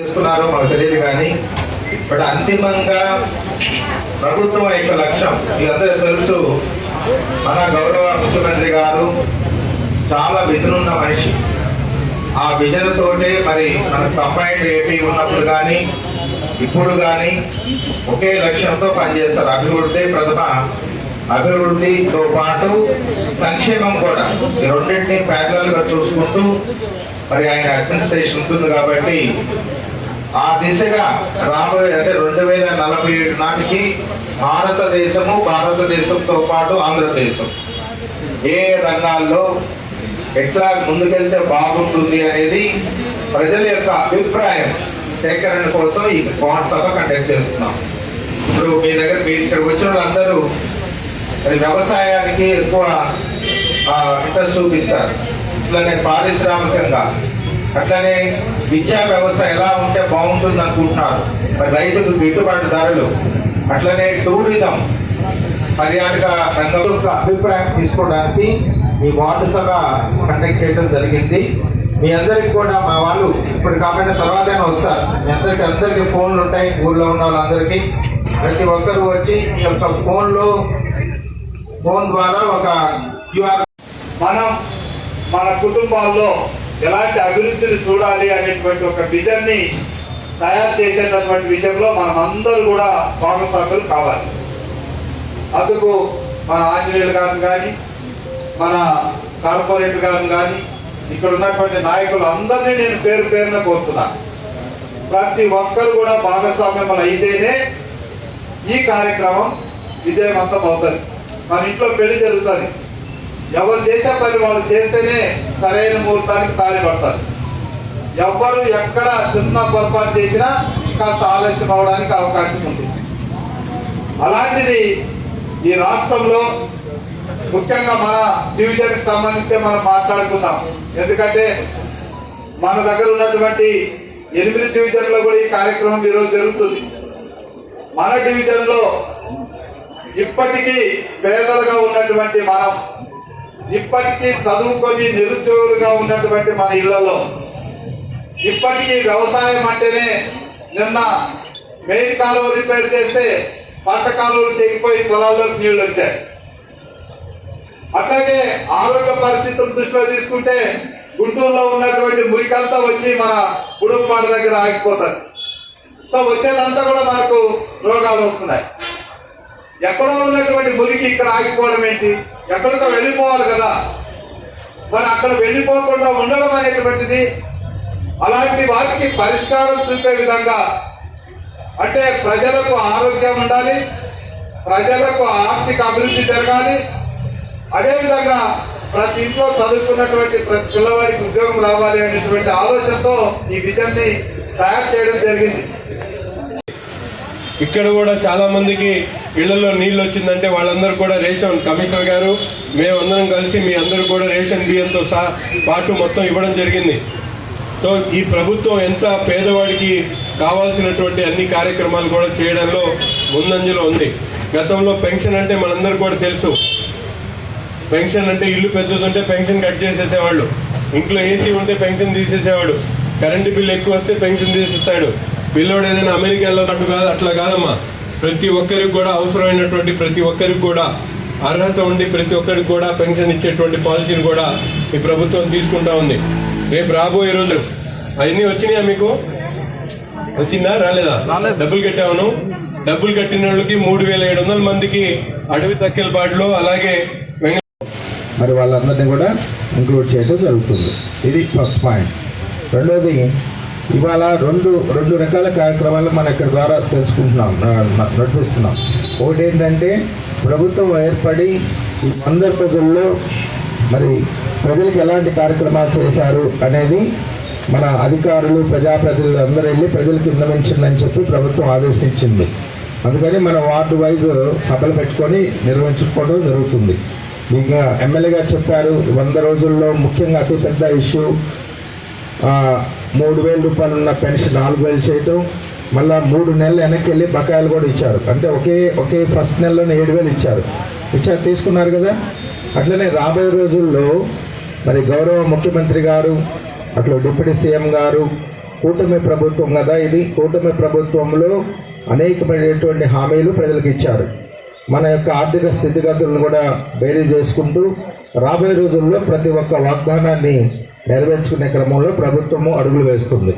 చేస్తున్నారో మాకు తెలియదు కానీ బట్ అంతిమంగా ప్రభుత్వం యొక్క లక్ష్యం. ఈ అందరూ తెలుసు మన గౌరవ ముఖ్యమంత్రి గారు చాలా విజన్ ఉన్న మనిషి. ఆ విజన్ తోటే మరి మన కంబైన్డ్ ఏపీ ఉన్నప్పుడు కానీ ఇప్పుడు కానీ ఒకే లక్ష్యంతో పనిచేస్తారు. అభివృద్ధి ప్రథమ అభివృద్ధితో పాటు సంక్షేమం కూడా. ఈ రెండింటిని ప్యారలల్ చూసుకుంటూ మరి ఆయన అడ్మినిస్ట్రేషన్ ఉంటుంది కాబట్టి ఆ దిశగా రాబోయే అంటే రెండు వేల నలభై ఏడు నాటికి భారతదేశము భారతదేశంతో పాటు ఆంధ్రదేశం ఏ రంగాల్లో ఎట్లా ముందుకెళ్తే బాగుంటుంది అనేది ప్రజల యొక్క అభిప్రాయం సేకరణ కోసం ఈ వాట్సాప్ కండక్ట్ చేస్తున్నాం. ఇప్పుడు మీ దగ్గర మీ ఇక్కడికి వచ్చిన వాళ్ళందరూ మరి వ్యవసాయానికి ఎక్కువ ఇంట్రెస్ట్ చూపిస్తారు. ఇట్లానే పారిశ్రామికంగా అట్లనే విద్యా వ్యవస్థ ఎలా ఉంటే బాగుంటుంది అనుకుంటున్నారు మరి రైతులు గిట్టుబాటుదారులు అట్లనే టూరిజం పర్యాటక రంగం యొక్క అభిప్రాయం తీసుకోవడానికి ఈ వార్డు సభ కండక్ట్ చేయడం జరిగింది. మీ అందరికి కూడా మా వాళ్ళు ఇప్పుడు కాకుండా తర్వాత వస్తారు. మీ అందరికి అందరికీ ఫోన్లు ఉంటాయి ఊళ్ళో ఉన్న వాళ్ళందరికీ. ప్రతి ఒక్కరు వచ్చి మీ యొక్క ఫోన్లో ఫోన్ ద్వారా ఒక క్యూఆర్ మనం మన కుటుంబాల్లో ఎలాంటి అభివృద్ధిని చూడాలి అనేటువంటి ఒక విజన్ని తయారు చేసేటటువంటి విషయంలో మనం అందరూ కూడా భాగస్వాములు కావాలి. అందుకు మన ఆంజనేయులు గారిని కానీ మన కార్పొరేట్ గారిని కానీ ఇక్కడ ఉన్నటువంటి నాయకులు అందరినీ నేను పేరు పేరున కోరుతున్నా. ప్రతి ఒక్కరు కూడా భాగస్వామ్యములు అయితేనే ఈ కార్యక్రమం విజయవంతం అవుతుంది. మన ఇంట్లో పెళ్ళి జరుగుతుంది. ఎవరు చేసే పని వాళ్ళు చేస్తేనే సరైన ముహూర్తానికి తాళి పడతారు ఎక్కడ చిన్న పొరపాటు చేసినా కాస్త ఆలస్యం అవడానికి అవకాశం ఉంది అలాంటిది ఈ రాష్ట్రంలో ముఖ్యంగా మన డివిజన్కి సంబంధించి మనం మాట్లాడుకుందాం. ఎందుకంటే మన దగ్గర ఉన్నటువంటి ఎనిమిది డివిజన్లో కూడా ఈ కార్యక్రమం ఈరోజు జరుగుతుంది. మన డివిజన్లో ఇప్పటికీ పేదలుగా ఉన్నటువంటి మనం ఇప్పటికీ చదువుకొని నిరుద్యోగులుగా ఉన్నటువంటి మన ఇళ్ళలో ఇప్పటికీ వ్యవసాయం అంటేనే నిన్న మెయిన్ కాలువ రిపేర్ చేస్తే పంట కాలువలు తెగిపోయి పొలాల్లోకి నీళ్ళు వచ్చాయి. అట్లాగే ఆరోగ్య పరిస్థితులు దృష్టిలో తీసుకుంటే గుంటూరులో ఉన్నటువంటి మురికంతా వచ్చి మన గుడుంపాడు దగ్గర ఆగిపోతుంది సో వచ్చేదంతా కూడా మనకు రోగాలు వస్తున్నాయి. ఎక్కడో ఉన్నటువంటి మురికి ఇక్కడ ఆగిపోవడం ఏంటి? ఎక్కడికో వెళ్ళిపోవాలి కదా. మరి అక్కడ వెళ్ళిపోకుండా ఉండడం అనేటువంటిది అలాంటి వాటికి పరిష్కారం చూపే విధంగా అంటే ప్రజలకు ఆరోగ్యం ఉండాలి ప్రజలకు ఆర్థిక అభివృద్ధి జరగాలి. అదేవిధంగా ప్రతి ఇంట్లో చదువుకున్నటువంటి ప్రతి పిల్లవాడికి ఉద్యోగం రావాలి అనేటువంటి ఆలోచనతో ఈ విజన్ని తయారు చేయడం జరిగింది. ఇక్కడ కూడా చాలా మందికి ఇళ్ళలో నీళ్ళు వచ్చిందంటే వాళ్ళందరూ కూడా రేషన్. కమిషనర్ గారు మేమందరం కలిసి మీ అందరూ కూడా రేషన్ బియ్యంతో సహా పాటు మొత్తం ఇవ్వడం జరిగింది. సో ఈ ప్రభుత్వం ఎంత పేదవాడికి కావాల్సినటువంటి అన్ని కార్యక్రమాలు కూడా చేయడంలో ముందంజలో ఉంది. గతంలో పెన్షన్ అంటే మనందరూ కూడా తెలుసు. పెన్షన్ అంటే ఇల్లు పెద్దదుంటే పెన్షన్ కట్ చేసేసేవాళ్ళు. ఇంట్లో ఏసీ ఉంటే పెన్షన్ తీసేసేవాడు. కరెంటు బిల్లు ఎక్కువ వస్తే పెన్షన్ తీసేస్తాడు. పిల్లోడు ఏదైనా అమెరికాలో అటు కాదు అట్లా కాదమ్మా. ప్రతి ఒక్కరికి కూడా అవసరమైనటువంటి ప్రతి ఒక్కరికి కూడా అర్హత ఉండి ప్రతి ఒక్కరికి కూడా పెన్షన్ ఇచ్చేటువంటి పాలసీని కూడా ఈ ప్రభుత్వం తీసుకుంటా ఉంది. రేపు రాబోయే రోజులు అవన్నీ వచ్చినాయా మీకు? వచ్చిందా? రాలేదా? డబ్బులు కట్టావును? డబ్బులు కట్టిన వాళ్ళకి మూడు వేల ఏడు వందల మందికి అడవి తక్కెలపాడులో అలాగే మరి వాళ్ళందరినీ కూడా ఇంక్లూడ్ చేయడం జరుగుతుంది. ఇది ఫస్ట్ పాయింట్. రెండోది ఇవాళ రెండు రెండు రకాల కార్యక్రమాలు మనం ఇక్కడ ద్వారా తెలుసుకుంటున్నాం నడిపిస్తున్నాం. ఒకటి ఏంటంటే ప్రభుత్వం ఏర్పడి ఈ మందర ప్రజల్లో మరి ప్రజలకు ఎలాంటి కార్యక్రమాలు చేశారు అనేది మన అధికారులు ప్రజాప్రతినిధులు అందరూ వెళ్ళి ప్రజలకు విన్నవించండి అని చెప్పి ప్రభుత్వం ఆదేశించింది. అందుకని మన వార్డు వైజ్ సభలు పెట్టుకొని నిర్వహించుకోవడం జరుగుతుంది. మీకు ఎమ్మెల్యే గారు చెప్పారు వంద రోజుల్లో ముఖ్యంగా అతిపెద్ద ఇష్యూ మూడు వేల రూపాయలు ఉన్న పెన్షన్ నాలుగు వేలు చేయటం మళ్ళా మూడు నెలలు వెనక్కి వెళ్ళి బకాయిలు కూడా ఇచ్చారు. అంటే ఒకే ఒకే ఫస్ట్ నెలలోనే ఏడు వేలు ఇచ్చారు. ఇచ్చారు తీసుకున్నారు కదా. అట్లనే రాబోయే రోజుల్లో మరి గౌరవ ముఖ్యమంత్రి గారు అట్లా డిప్యూటీ సీఎం గారు కూటమి ప్రభుత్వం కదా ఇది. కూటమి ప్రభుత్వంలో అనేకమైనటువంటి హామీలు ప్రజలకు ఇచ్చారు. మన యొక్క ఆర్థిక స్థితిగతులను కూడా బేరీ చేసుకుంటూ రాబోయే రోజుల్లో ప్రతి ఒక్క వాగ్దానాన్ని నెరవేర్చుకునే క్రమంలో ప్రభుత్వము అడుగులు వేస్తుంది.